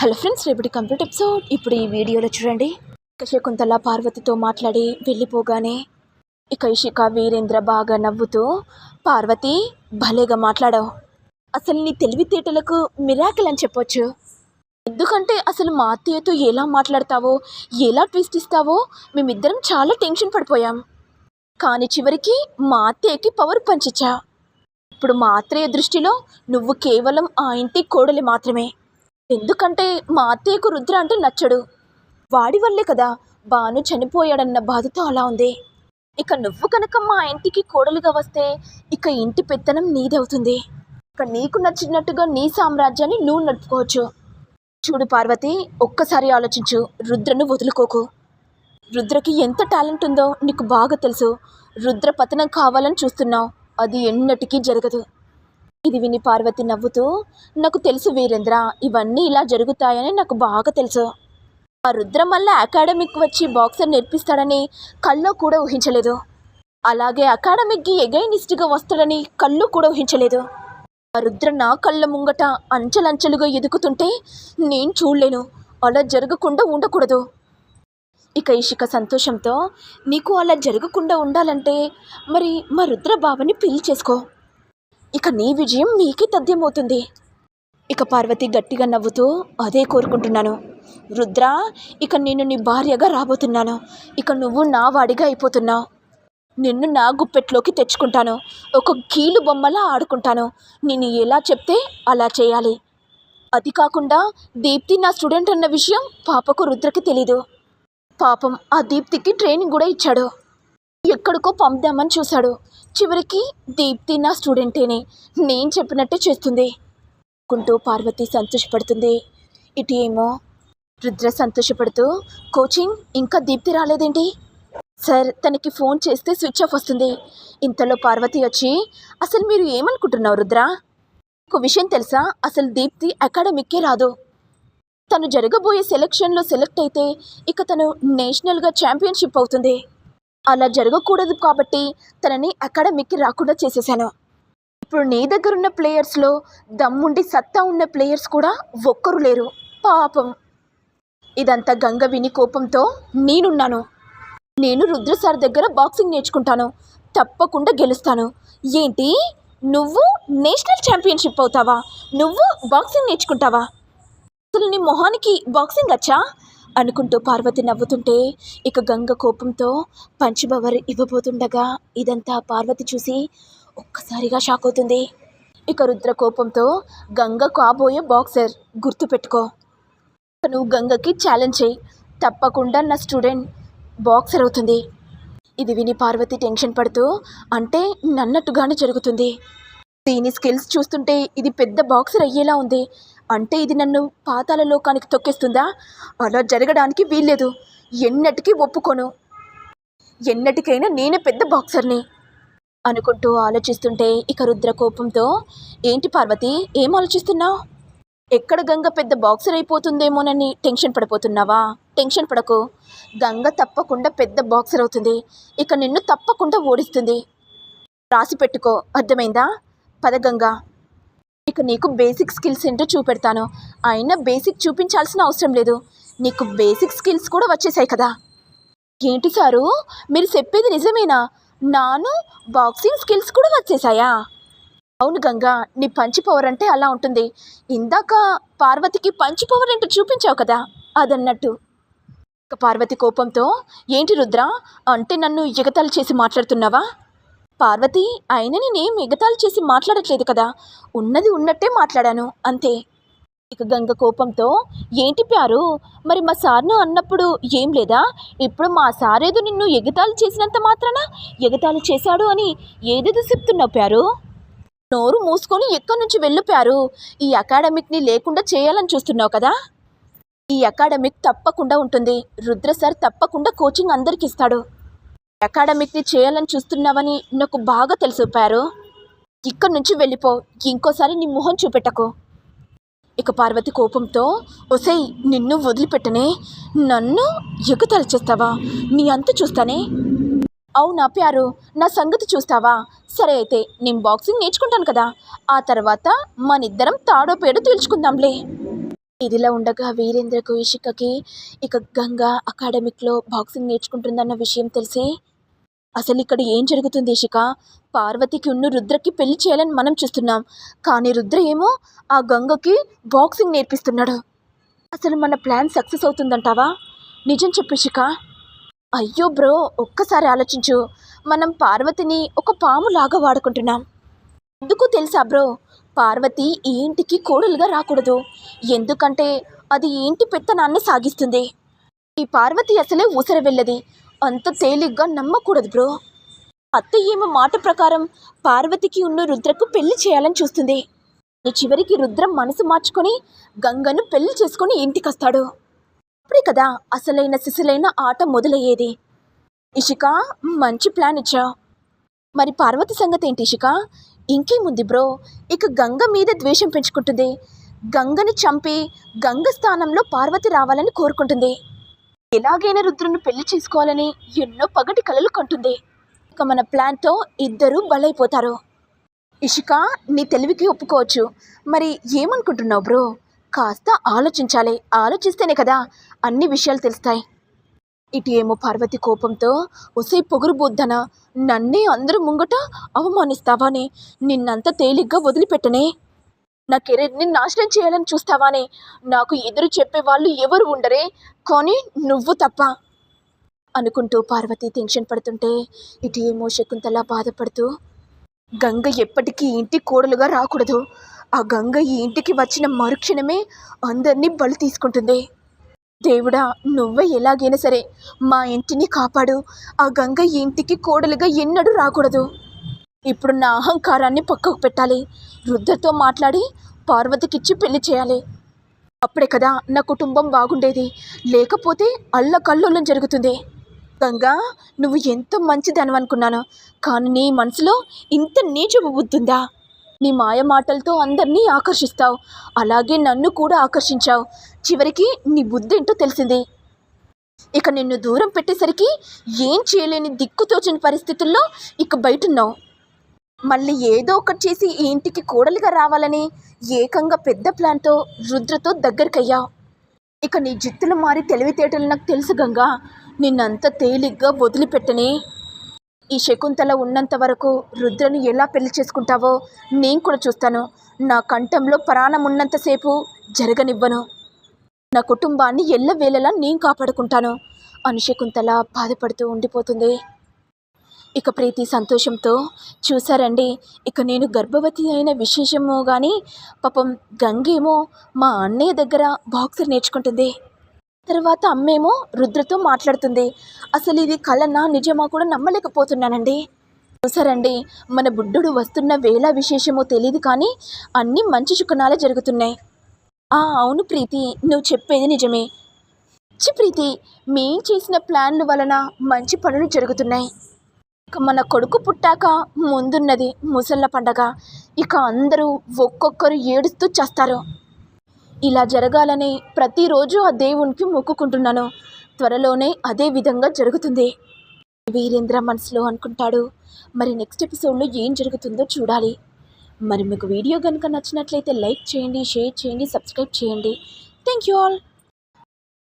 Hello friends రేపటి complete episode. ఇప్పుడు ఈ వీడియోలో చూడండి. ఇక శకుంతల పార్వతితో మాట్లాడి వెళ్ళిపోగానే ఇక ఇషిక వీరేంద్ర బాగా నవ్వుతూ పార్వతి భలేగా మాట్లాడావు. అసలు నీ తెలివితేటలకు మిరాకిల్ అని చెప్పొచ్చు. ఎందుకంటే అసలు మా అత్తయ్యతో ఎలా మాట్లాడతావో ఎలా ట్విస్ట్ ఇస్తావో మేమిద్దరం చాలా టెన్షన్ పడిపోయాం. కానీ చివరికి మా అత్తయ్యకి పవర్ పంచిచ్చా. ఇప్పుడు మా అత్తయ్య దృష్టిలో నువ్వు కేవలం ఆ ఇంటి కోడలి మాత్రమే. ఎందుకంటే మా అత్తయ్యకు రుద్ర అంటే నచ్చడు. వాడి వల్లే కదా బాను చనిపోయాడన్న బాధతో అలా ఉంది. ఇక నువ్వు కనుక మా ఇంటికి కోడలుగా వస్తే ఇక ఇంటి పెత్తనం నీదవుతుంది. ఇక నీకు నచ్చినట్టుగా నీ సామ్రాజ్యాన్ని నువ్వు నడుపుకోవచ్చు. చూడు పార్వతి ఒక్కసారి ఆలోచించు రుద్రను వదులుకోకు. రుద్రకి ఎంత టాలెంట్ ఉందో నీకు బాగా తెలుసు. రుద్ర పతనం కావాలని చూస్తున్నావు. అది ఎన్నటికీ జరగదు. ఇది విని పార్వతి నవ్వుతూ నాకు తెలుసు వీరేంద్ర ఇవన్నీ ఇలా జరుగుతాయని నాకు బాగా తెలుసు. ఆ రుద్ర మళ్ళా అకాడమిక్ వచ్చి బాక్సర్ నేర్పిస్తాడని కల్లో కూడా ఊహించలేదు. అలాగే అకాడమిక్కి ఎగైనిస్ట్గా వస్తాడని కళ్ళు కూడా ఊహించలేదు. ఆ రుద్ర నా కళ్ళ ముంగట అంచెలంచెలుగా ఎదుగుతుంటే నేను చూడలేను. అలా జరగకుండా ఉండకూడదు. ఇక ఇషిక సంతోషంతో నీకు అలా జరగకుండా ఉండాలంటే మరి మా రుద్ర బావని పెళ్ళి చేసుకో. ఇక నీ విజయం నీకే తథ్యమవుతుంది. ఇక పార్వతి గట్టిగా నవ్వుతూ అదే కోరుకుంటున్నాను. రుద్ర ఇక నేను నీ భార్యగా రాబోతున్నాను. ఇక నువ్వు నా వాడిగా అయిపోతున్నావు. నిన్ను నా గుప్పెట్లోకి తెచ్చుకుంటాను. ఒక కీలు బొమ్మలా ఆడుకుంటాను. నేను ఎలా చెప్తే అలా చేయాలి. అది కాకుండా దీప్తి నా స్టూడెంట్ అన్న విషయం పాపకు రుద్రకి తెలీదు. పాపం ఆ దీప్తికి ట్రైనింగ్ కూడా ఇచ్చాడు. ఎక్కడికో పంపుదామని చూశాడు. చివరికి దీప్తి నా స్టూడెంటేనే. నేను చెప్పినట్టే చేస్తుంది. కుంటూ పార్వతి సంతోషపడుతుంది. ఇటు ఏమో? రుద్ర సంతోషపడుతూ కోచింగ్ ఇంకా దీప్తి రాలేదేంటి? సార్ తనకి ఫోన్ చేస్తే స్విచ్ ఆఫ్ వస్తుంది. ఇంతలో పార్వతి వచ్చి అసలు మీరు ఏమనుకుంటున్నావు రుద్ర? ఒక విషయం తెలుసా? అసలు దీప్తి అకాడమిక్కే రాదు. తను జరగబోయే సెలక్షన్లో సెలెక్ట్ అయితే ఇక తను నేషనల్గా ఛాంపియన్షిప్ అవుతుంది. అలా జరగకూడదు కాబట్టి తనని అకాడమిక్కి రాకుండా చేసేసాను ఇప్పుడు నీ దగ్గర ఉన్న ప్లేయర్స్లో దమ్ముండి సత్తా ఉన్న ప్లేయర్స్ కూడా ఒక్కరు లేరు. పాపం. ఇదంతా గంగ విని కోపంతో నేనున్నాను. నేను రుద్ర సార్ దగ్గర బాక్సింగ్ నేర్చుకుంటాను. తప్పకుండా గెలుస్తాను. ఏంటి? నువ్వు నేషనల్ ఛాంపియన్షిప్ అవుతావా? నువ్వు బాక్సింగ్ నేర్చుకుంటావా? అసలు నీ మొహానికి బాక్సింగ్ వచ్చా? అనుకుంటూ పార్వతి నవ్వుతుంటే ఇక గంగ కోపంతో పంచబవర్ ఇవ్వబోతుండగా ఇదంతా పార్వతి చూసి ఒక్కసారిగా షాక్ అవుతుంది. ఇక రుద్ర కోపంతో గంగ కాబోయే బాక్సర్ గుర్తుపెట్టుకో నువ్వు గంగకి ఛాలెంజ్ చేయి. తప్పకుండా నా స్టూడెంట్ బాక్సర్ అవుతుంది. ఇది విని పార్వతి టెన్షన్ పడుతూ అంటే నన్నట్టుగానే జరుగుతుంది. దీని స్కిల్స్ చూస్తుంటే ఇది పెద్ద బాక్సర్ అయ్యేలా ఉంది. అంటే ఇది నన్ను పాతాల లోకానికి తొక్కేస్తుందా? అలా జరగడానికి వీల్లేదు. ఎన్నటికీ ఒప్పుకోను. ఎన్నటికైనా నేనే పెద్ద బాక్సర్ని. అనుకుంటూ ఆలోచిస్తుంటే ఇక రుద్ర కోపంతో ఏంటి పార్వతి ఏం ఆలోచిస్తున్నావు? ఎక్కడ గంగ పెద్ద బాక్సర్ అయిపోతుందేమోనని టెన్షన్ పడిపోతున్నావా? టెన్షన్ పడకు. గంగ తప్పకుండా పెద్ద బాక్సర్ అవుతుంది. ఇక నిన్ను తప్పకుండా ఓడిస్తుంది. రాసి పెట్టుకో. అర్థమైందా? పద గంగా. ఇక నీకు బేసిక్ స్కిల్స్ ఏంటో చూపెడతాను. అయినా బేసిక్ చూపించాల్సిన అవసరం లేదు. నీకు బేసిక్ స్కిల్స్ కూడా వచ్చేసాయి కదా. ఏంటి సారు? మీరు చెప్పేది నిజమేనా? నాను బాక్సింగ్ స్కిల్స్ కూడా వచ్చేసాయా? అవును గంగా నీ పంచి పవర్ అంటే అలా ఉంటుంది. ఇందాక పార్వతికి పంచి పవర్ ఏంటో చూపించావు కదా అదన్నట్టు. పార్వతి కోపంతో ఏంటి రుద్ర? అంటే నన్ను ఎగతాలు చేసి మాట్లాడుతున్నావా? పార్వతి ఆయన నేనేం ఎగతాళి చేసి మాట్లాడట్లేదు కదా. ఉన్నది ఉన్నట్టే మాట్లాడాను అంతే. ఇక గంగ కోపంతో ఏంటి ప్యారు? మరి మా సార్ను అన్నప్పుడు ఏం లేదా? ఇప్పుడు మా సార్ ఏదో నిన్ను ఎగతాళి చేసినంత మాత్రాన? ఎగతాళి చేశాడు అని ఏదేదో చెప్తున్నావు ప్యారు? నోరు మూసుకొని ఎక్కడి నుంచి వెళ్ళిపోయారు ఈ అకాడమిక్ని లేకుండా చేయాలని చూస్తున్నావు కదా? ఈ అకాడమిక్ తప్పకుండా ఉంటుంది. రుద్ర సార్ తప్పకుండా కోచింగ్ అందరికి ఇస్తాడు అకాడమిక్ని చేయాలని చూస్తున్నావని నాకు బాగా తెలిసిపోయారు ఇక్కడి నుంచి వెళ్ళిపో ఇంకోసారి నీ మొహం చూపెట్టకు. ఇక పార్వతి కోపంతో ఒసేయ్ నిన్ను వదిలిపెట్టనే నన్ను ఎగుతలు చేస్తావా? నీ అంత చూస్తానే? అవునా ప్యారు నా సంగతి చూస్తావా? సరే అయితే నేను బాక్సింగ్ నేర్చుకుంటాను కదా. ఆ తర్వాత మనిద్దరం తాడో పేడో తేల్చుకుందాంలే. ఇదిలా ఉండగా వీరేంద్రకు ఇషికకి ఇక గంగా అకాడమిక్లో బాక్సింగ్ నేర్చుకుంటుందన్న విషయం తెలిసి అసలు ఇక్కడ ఏం జరుగుతుంది ఇషిక పార్వతికి ఉన్న రుద్రకి పెళ్ళి చేయాలని మనం చూస్తున్నాం. కానీ రుద్ర ఏమో ఆ గంగకి బాక్సింగ్ నేర్పిస్తున్నాడు. అసలు మన ప్లాన్ సక్సెస్ అవుతుందంటావా? నిజం చెప్పు శిక అయ్యో బ్రో ఒక్కసారి ఆలోచించు. మనం పార్వతిని ఒక పాములాగా వాడుకుంటున్నాం. ఎందుకు తెలుసా బ్రో? పార్వతి ఈ ఇంటికి కోడలుగా రాకూడదు. ఎందుకంటే అది ఏంటి పెత్తనాన్ని సాగిస్తుంది. ఈ పార్వతి అసలే ఊసర వెళ్ళది అంత తేలిగ్గా నమ్మకూడదు బ్రో. అత్త ఏమో మాట ప్రకారం పార్వతికి ఉన్న రుద్రకు పెళ్ళి చేయాలని చూస్తుంది. చివరికి రుద్రం మనసు మార్చుకొని గంగను పెళ్ళి చేసుకొని ఇంటికొస్తాడు అప్పుడే కదా అసలైన సిసలైన ఆట మొదలయ్యేది. ఇషిక మంచి ప్లాన్ ఇచ్చావు మరి పార్వతి సంగతి ఏంటి ఇషిక? ఇంకేముంది బ్రో? ఇక గంగ మీద ద్వేషం పెంచుకుంటుంది. గంగని చంపి గంగ స్థానంలో పార్వతి రావాలని కోరుకుంటుంది. ఎలాగైనా రుద్రుని పెళ్ళి చేసుకోవాలని ఎన్నో పగటి కలలు కంటుంది. ఇక మన ప్లాన్తో ఇద్దరూ బలైపోతారు. ఇషిక నీ తెలివికి ఒప్పుకోవచ్చు. మరి ఏమనుకుంటున్నావు బ్రో? కాస్త ఆలోచించాలి. ఆలోచిస్తేనే కదా అన్ని విషయాలు తెలుస్తాయి. ఇటు ఏమో పార్వతి కోపంతో ఒసే పొగురు బుద్ధన నన్నే అందరూ ముంగట అవమానిస్తావని నిన్నంత తేలిగ్గా వదిలిపెట్టనే. నా కెరీర్ని నాశనం చేయాలని చూస్తావానే. నాకు ఎదురు చెప్పే వాళ్ళు ఎవరు ఉండరే. కానీ నువ్వు తప్ప. అనుకుంటూ పార్వతి టెన్షన్ పడుతుంటే ఇటు ఏమో శకుంతలా బాధపడుతూ గంగ ఎప్పటికీ ఇంటి కోడలుగా రాకూడదు. ఆ గంగ ఈ ఇంటికి వచ్చిన మరుక్షణమే అందరినీ బలి తీసుకుంటుంది. దేవుడా నువ్వే ఎలాగైనా సరే మా ఇంటిని కాపాడు. ఆ గంగ ఇంటికి కోడలుగా ఎన్నడూ రాకూడదు. ఇప్పుడు నా అహంకారాన్ని పక్కకు పెట్టాలి. వృద్ధతో మాట్లాడి పార్వతికిచ్చి పెళ్ళి చేయాలి. అప్పుడే కదా నా కుటుంబం బాగుండేది. లేకపోతే అల్లకల్లోలం జరుగుతుంది. గంగా నువ్వు ఎంతో మంచిదని అనుకున్నాను కానీ నీ మనసులో ఇంత నీచపు బుద్ధుందా? నీ మాయ మాటలతో అందరినీ ఆకర్షిస్తావు. అలాగే నన్ను కూడా ఆకర్షించావు. చివరికి నీ బుద్ధి ఏంటో తెలిసింది. ఇక నిన్ను దూరం పెట్టేసరికి ఏం చేయలేని దిక్కుతోచిన పరిస్థితుల్లో ఇక బయటున్నావు. మళ్ళీ ఏదో ఒకటి చేసి ఈ ఇంటికి కోడలిగా రావాలని ఏకంగా పెద్ద ప్లాన్తో రుద్రతో దగ్గరికయ్యావు ఇక నీ జిత్తులు మారి తెలివితేటలు నాకు తెలుసు గంగా. నిన్నంత తేలిగ్గా వదిలిపెట్టనే. ఈ శకుంతల ఉన్నంత వరకు రుద్రను ఎలా పెళ్ళి చేసుకుంటావో నేను కూడా చూస్తాను. నా కంఠంలో ప్రాణం ఉన్నంతసేపు జరగనివ్వను. నా కుటుంబాన్ని ఎల్లవేళలా నేను కాపాడుకుంటాను. అని శకుంతల బాధపడుతూ ఉండిపోతుంది. ఇక ప్రీతి సంతోషంతో చూసారండి ఇక నేను గర్భవతి అయిన విశేషమో కానీ పాపం గంగేమో మా అన్నయ్య దగ్గర బాక్సర్ నేర్చుకుంటుంది. తర్వాత అమ్మేమో రుద్రతో మాట్లాడుతుంది. అసలు ఇది కలనా నిజమా కూడా నమ్మలేకపోతున్నానండి. చూసారండి మన బుడ్డుడు వస్తున్న వేళ విశేషమో తెలియదు కానీ అన్నీ మంచి శుకనాలే జరుగుతున్నాయి. ఆ అవును ప్రీతి నువ్వు చెప్పేది నిజమే. చి ప్రీతి మేం చేసిన ప్లాన్ల వలన మంచి పనులు జరుగుతున్నాయి. ఇక మన కొడుకు పుట్టాక ముందున్నది ముసళ్ళ పండగ. ఇక అందరూ ఒక్కొక్కరు ఏడుస్తూ చేస్తారు. ఇలా జరగాలని ప్రతిరోజు ఆ దేవునికి మొక్కుకుంటున్నాను. త్వరలోనే అదే విధంగా జరుగుతుంది. వీరేంద్ర మనసులో అనుకుంటాడు మరి నెక్స్ట్ ఎపిసోడ్లో ఏం జరుగుతుందో చూడాలి. మరి మీకు వీడియో కనుక నచ్చినట్లయితే లైక్ చేయండి షేర్ చేయండి సబ్స్క్రైబ్ చేయండి. Thank you all.